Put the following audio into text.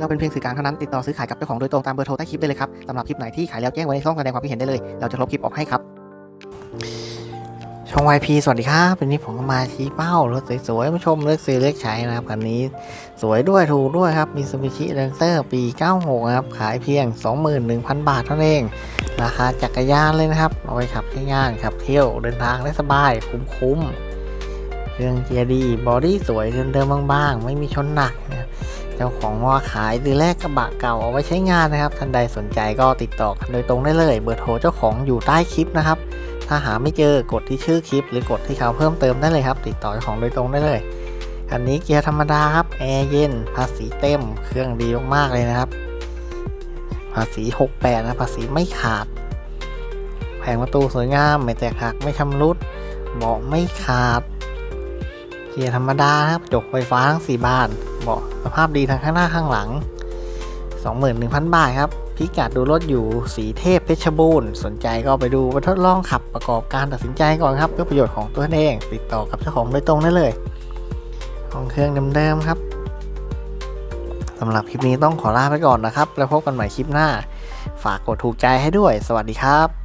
เราเป็นเพียงสื่อกลางเท่านั้นติดต่อซื้อขายกับเจ้าของโดยตรงตามเบอร์โทรใต้คลิปได้เลยครับสำหรับคลิปไหนที่ขายแล้วแจ้งไว้ในช่องแสดงความคิดเห็นได้เลย เราจะลบคลิปออกให้ครับ ช่อง YP สวัสดีครับวันนี้ผมก็มาชี้เป้ารถสวยๆมาชมเลือกซื้อเลือกใช้นะครับคันนี้สวยด้วยถูกด้วยครับมีซูบิชิแลนเซอร์ปี 96ครับ ขายเพียง 21,000 บาทเท่านั้นเองราคาจักรยานเลยนะครับเอาไปขับใช้งานขับเที่ยวเดินทางได้สบายคุ้มๆเครื่องเกียร์ดีบอดี้สวยเดิมๆบางๆไม่มีชนหนักนะครับ จ้าของว่าขายหรือแลกกระบะเก่าเอาไว้ใช้งานนะครับ ท่านใดสนใจก็ติดต่อกันโดยตรงได้เลย เบอร์โทรเจ้าของอยู่ใต้คลิปนะครับ ถ้าหาไม่เจอกดที่ชื่อคลิป หรือกดที่เขาเพิ่มเติมได้เลยครับ ติดต่อเจ้าของโดยตรงได้เลยคันนี้เกียร์ธรรมดาครับแอร์เย็นภาษีเต็ม เครื่องดีมากๆเลยนะครับ ภาษี 68 นะภาษีไม่ขาด แผงประตูสวยงามไม่แตกหักไม่ชำรุดเบาะไม่ขาด เกียร์ธรรมดาครับจกไฟฟ้าทั้ง 4 บาน เบาะสภาพดีทั้งข้างหน้าข้างหลัง 21,000 บาทครับ พิกัดดูรถอยู่สีเทพเพชรบูรณ์ สนใจก็ไปดูไปทดลองขับประกอบการตัดสินใจก่อนครับ เพื่อประโยชน์ของตัวเอง ติดต่อกับเจ้าของโดยตรงได้เลย ของเครื่องเดิมๆครับสำหรับคลิปนี้ต้องขอลาไปก่อนนะครับ แล้วพบกันใหม่คลิปหน้า ฝากกดถูกใจให้ด้วย สวัสดีครับ